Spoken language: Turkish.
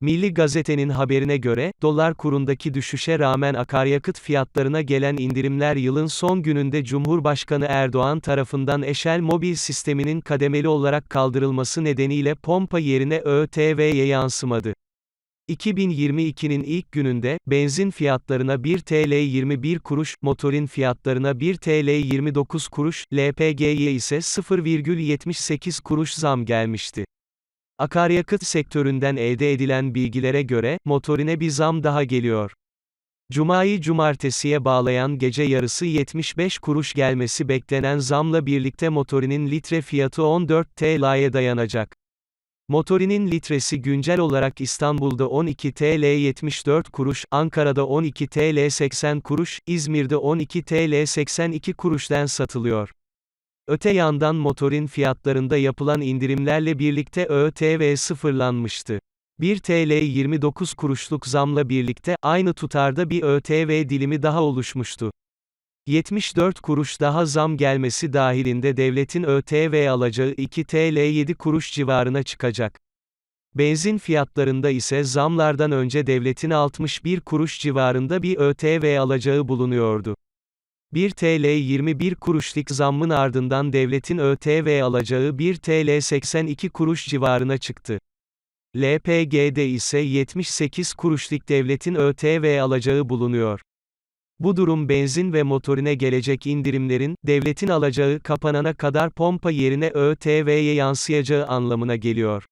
Milli Gazete'nin haberine göre, dolar kurundaki düşüşe rağmen akaryakıt fiyatlarına gelen indirimler yılın son gününde Cumhurbaşkanı Erdoğan tarafından Eşel Mobil sisteminin kademeli olarak kaldırılması nedeniyle pompa yerine ÖTV'ye yansımadı. 2022'nin ilk gününde, benzin fiyatlarına 1 TL 21 kuruş, motorin fiyatlarına 1 TL 29 kuruş, LPG'ye ise 0,78 kuruş zam gelmişti. Akaryakıt sektöründen elde edilen bilgilere göre, motorine bir zam daha geliyor. Cuma'yı cumartesiye bağlayan gece yarısı 75 kuruş gelmesi beklenen zamla birlikte motorinin litre fiyatı 14 TL'ye dayanacak. Motorinin litresi güncel olarak İstanbul'da 12 TL 74 kuruş, Ankara'da 12 TL 80 kuruş, İzmir'de 12 TL 82 kuruşten satılıyor. Öte yandan motorin fiyatlarında yapılan indirimlerle birlikte ÖTV sıfırlanmıştı. 1 TL 29 kuruşluk zamla birlikte, aynı tutarda bir ÖTV dilimi daha oluşmuştu. 74 kuruş daha zam gelmesi dahilinde devletin ÖTV alacağı 2 TL 7 kuruş civarına çıkacak. Benzin fiyatlarında ise zamlardan önce devletin 61 kuruş civarında bir ÖTV alacağı bulunuyordu. 1 TL 21 kuruşlik zammın ardından devletin ÖTV alacağı 1 TL 82 kuruş civarına çıktı. LPG'de ise 78 kuruşlik devletin ÖTV alacağı bulunuyor. Bu durum benzin ve motorine gelecek indirimlerin, devletin alacağı kapanana kadar pompa yerine ÖTV'ye yansıyacağı anlamına geliyor.